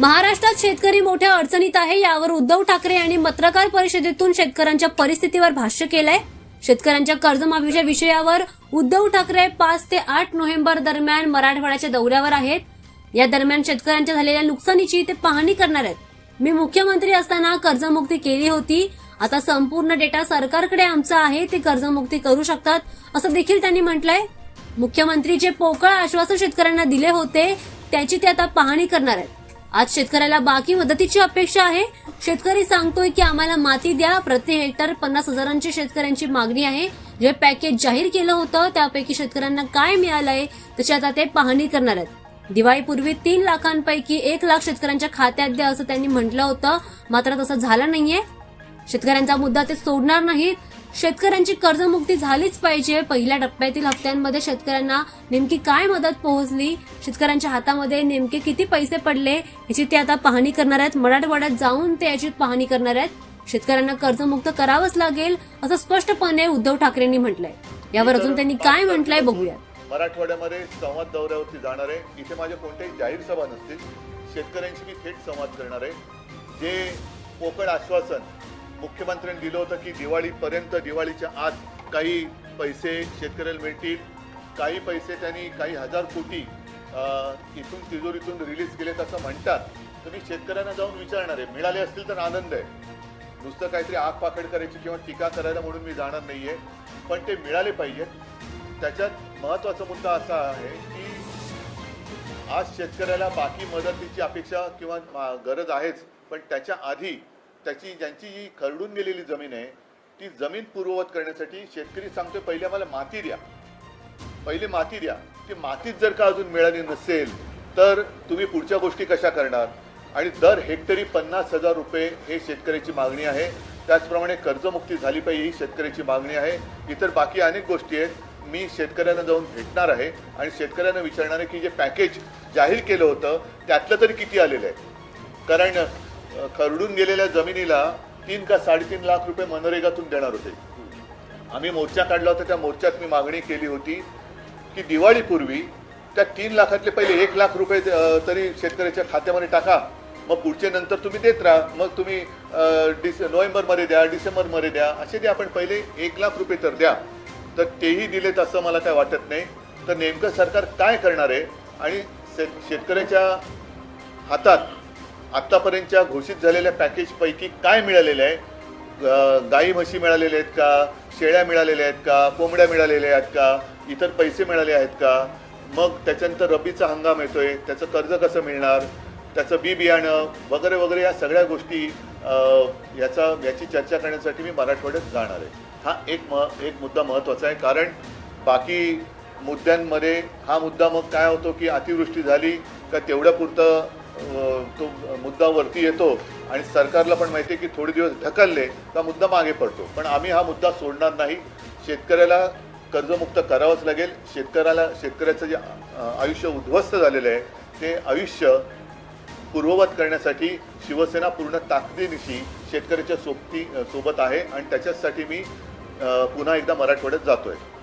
महाराष्ट्रात शेतकरी मोठ्या अडचणीत आहे. यावर उद्धव ठाकरे यांनी पत्रकार परिषदेतून शेतकऱ्यांच्या परिस्थितीवर भाष्य केलंय. शेतकऱ्यांच्या कर्जमाफीच्या विषयावर उद्धव ठाकरे पाच ते आठ नोव्हेंबर दरम्यान मराठवाड्याच्या दौऱ्यावर आहेत. या दरम्यान शेतकऱ्यांच्या झालेल्या नुकसानीची ते पाहणी करणार आहेत. मी मुख्यमंत्री असताना कर्जमुक्ती केली होती. आता संपूर्ण डेटा सरकारकडे आमचा आहे. ते कर्जमुक्ती करू शकतात असं देखील त्यांनी म्हटलंय. मुख्यमंत्री जे पोकळ आश्वासन शेतकऱ्यांना दिले होते त्याची ते आता पाहणी करणार आहेत. आज शेतकऱ्याला बाकी मदतीची अपेक्षा आहे. शेतकरी सांगतोय की आम्हाला माती द्या. प्रति हेक्टर पन्नास हजारांची शेतकऱ्यांची मागणी आहे. जे पॅकेज जाहीर केलं होतं त्यापैकी शेतकऱ्यांना काय मिळालंय त्याची आता ते पाहणी करणार आहेत. दिवाळीपूर्वी तीन लाखांपैकी एक लाख शेतकऱ्यांच्या खात्यात द्या असं त्यांनी म्हटलं होतं. मात्र तसं झालं नाहीये. शेतकऱ्यांचा मुद्दा ते सोडणार नाहीत. शेतकऱ्यांची कर्जमुक्ती झालीच पाहिजे. पहिल्या टप्प्यातील हप्त्यांमध्ये शेतकऱ्यांना नेमकी काय मदत पोहोचली? शेतकऱ्यांच्या हातामध्ये नेमके किती पैसे पडले? याची ते आता पाहणी करणार आहेत. मराठवाड्यात जाऊन ते याची पाहणी करणार आहेत. शेतकऱ्यांना कर्जमुक्त करावंच लागेल असं स्पष्टपणे उद्धव ठाकरेंनी म्हटलंय. यावर अजून त्यांनी काय म्हटलंय बघूया मराठवाड्यामध्ये संवाद दौऱ्यावरती जाणार आहे इथे माझ्या कोणत्याही जाहीर सभा नसतील शेतकऱ्यांशी मी थेट संवाद करणार आहे जे पोकळ आश्वासन मुख्यमंत्र्यांनी दिलं होतं की दिवाळीपर्यंत दिवाळीच्या आत काही पैसे शेतकऱ्याला मिळतील. काही पैसे त्यांनी काही हजार कोटी इथून तिजोरीतून रिलीज केलेत असं म्हणतात. तर मी शेतकऱ्यांना जाऊन विचारणार आहे. मिळाले असतील तर आनंद आहे. नुसतं काहीतरी आग पाखड करायची किंवा टीका करायला म्हणून मी जाणार नाही आहे पण ते मिळाले पाहिजेत त्याच्यात महत्त्वाचा मुद्दा असा आहे की आज शेतकऱ्याला बाकी मदतीची अपेक्षा किंवा मा- गरज आहेच. पण त्याच्या आधी त्याची ज्यांची जी खरडून गेलेली जमीन आहे ती जमीन पूर्ववत करण्यासाठी शेतकरी सांगतोय पहिले आम्हाला माती द्या. पहिले माती द्या. ती मातीच जर का अजून मिळाली नसेल तर तुम्ही पुढच्या गोष्टी कशा करणार? आणि दर हेक्टरी पन्नास हजार रुपये हे शेतकऱ्याची मागणी आहे. त्याचप्रमाणे कर्जमुक्ती झाली पाहिजे ही शेतकऱ्याची मागणी आहे. इतर बाकी अनेक गोष्टी आहेत. मी शेतकऱ्यांना जाऊन भेटणार आहे. आणि शेतकऱ्यांना विचारणार आहे की जे पॅकेज जाहीर केलं होतं त्यातलं तरी किती आलेलं आहे? कारण खरडून गेलेल्या जमिनीला तीन का साडेतीन लाख रुपये मनरेगातून देणार होते. आम्ही मोर्चा काढला होता त्या मोर्चात मी मागणी केली होती की दिवाळीपूर्वी त्या तीन लाखातले पहिले एक लाख रुपये तरी शेतकऱ्याच्या खात्यामध्ये टाका. मग पुढचे नंतर तुम्ही देत राहा. मग तुम्ही डिस डिसे नोव्हेंबरमध्ये द्या डिसेंबरमध्ये द्या असे द्या आपण पहिले एक लाख रुपये तर द्या. तर तेही दिलेत असं मला काय वाटत नाही. तर नेमकं सरकार काय करणार आहे? आणि शेतकऱ्याच्या हातात आत्तापर्यंतच्या घोषित झालेल्या पॅकेजपैकी काय मिळालेलं आहे? गाई म्हशी मिळालेल्या आहेत का? शेळ्या मिळालेल्या आहेत का? कोंबड्या मिळालेल्या आहेत का? इतर पैसे मिळाले आहेत का? मग त्याच्यानंतर रब्बीचा हंगाम येतोय त्याचं कर्ज कसं मिळणार? त्याचं बी बियाणं वगैरे वगैरे या सगळ्या गोष्टी याचा याची चर्चा करण्यासाठी मी मराठवाड्यात जाणार आहे. हा एक म एक मुद्दा महत्त्वाचा आहे. कारण बाकी मुद्द्यांमध्ये हा मुद्दा मग काय होतो की अतिवृष्टी झाली का तेवढ्या पुरतं तो मुद्दा वरती येतो आणि सरकारला पण माहिती आहे की थोडे दिवस ढकलले तर मुद्दा मागे पडतो. पण आम्ही हा मुद्दा सोडणार नाही. शेतकऱ्याला कर्जमुक्त करावंच लागेल. शेतकऱ्याला शेतकऱ्याचं जे आयुष्य उद्ध्वस्त झालेलं आहे ते आयुष्य पूर्ववत करण्यासाठी शिवसेना पूर्ण ताकदीनिशी शेतकऱ्याच्या सोबती सोबत आहे. आणि त्याच्याचसाठी मी पुन्हा एकदा मराठवाड्यात जातो आहे